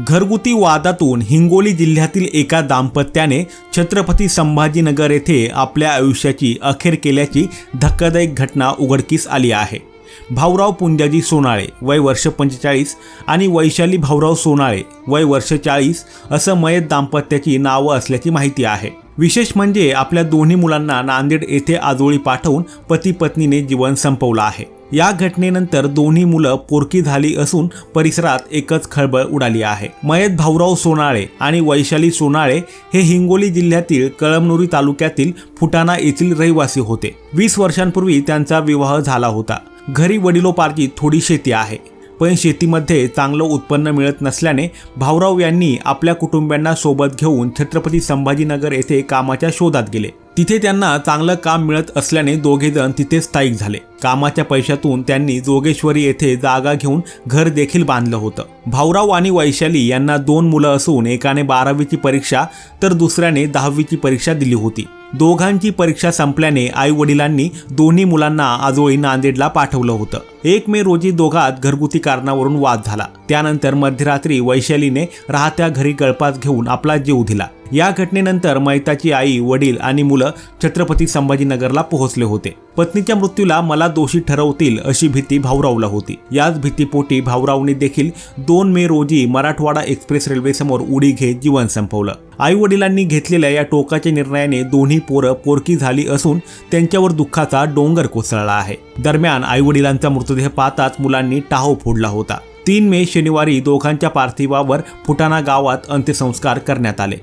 घरगुती वादातून हिंगोली जिल्ह्यातील एका दाम्पत्याने छत्रपती संभाजीनगर येथे आपल्या आयुष्याची अखेर केल्याची धक्कादायक घटना उघडकीस आली आहे. भाऊराव पुंजाजी सोनाळे वय वर्ष पंचेचाळीस आणि वैशाली भाऊराव सोनाळे वय वर्ष चाळीस असं मयत दाम्पत्याची नावं असल्याची माहिती आहे. विशेष म्हणजे आपल्या दोन्ही मुलांना नांदेड येथे आजोळी पाठवून पती पत्नीने जीवन संपवलं आहे. या घटनेनंतर दोन्ही मुलं पोरकी झाली असून परिसरात एकच खळबळ उडाली आहे. मयत भाऊराव सोनाळे आणि वैशाली सोनाळे हे हिंगोली जिल्ह्यातील कळमनुरी तालुक्यातील फुटाणा येथील रहिवासी होते. वीस वर्षांपूर्वी त्यांचा विवाह झाला होता. घरी वडिलोपार्जित थोडी शेती आहे. पण शेतीमध्ये चांगलं उत्पन्न मिळत नसल्याने भाऊराव यांनी आपल्या कुटुंबियांना सोबत घेऊन छत्रपती संभाजीनगर येथे कामाच्या शोधात गेले. तिथे त्यांना चांगलं काम मिळत असल्याने दोघेजण तिथे स्थायिक झाले. कामाच्या पैशातून त्यांनी जोगेश्वरी येथे जागा घेऊन घर देखील बांधलं होतं. भाऊराव आणि वैशाली यांना दोन मुलं असून एकाने बारावीची परीक्षा तर दुसऱ्याने दहावीची परीक्षा दिली होती. दोघांची परीक्षा संपल्याने आई वडिलांनी दोन्ही मुलांना आजोळी नांदेडला पाठवलं होतं. एक मे रोजी दोघात घरगुती कारणावरून वाद झाला. त्यानंतर मध्यरात्री वैशालीने राहत्या घरी गळपास घेऊन आपला जीव दिला. या घटनेनंतर मैताची आई वडील आणि मुलं छत्रपती संभाजीनगरला पोहोचले होते. पत्नीच्या मृत्यूला मला दोषी ठरवतील अशी भीती भाऊरावला होती. याच भीतीपोटी भाऊरावने देखील दोन मे रोजी मराठवाडा एक्सप्रेस रेल्वेसमोर उडी घेत जीवन संपवलं. आई वडिलांनी घेतलेल्या या टोकाच्या निर्णयाने दोन्ही पोरं पोरकी झाली असून त्यांच्यावर दुःखाचा डोंगर कोसळला आहे. दरम्यान आई वडिलांचा मृतदेह पाहताच मुलांनी टाहो फोडला होता. तीन मे शनिवारी दोघांच्या पार्थिवावर फुटाणा गावात अंत्यसंस्कार करण्यात आले.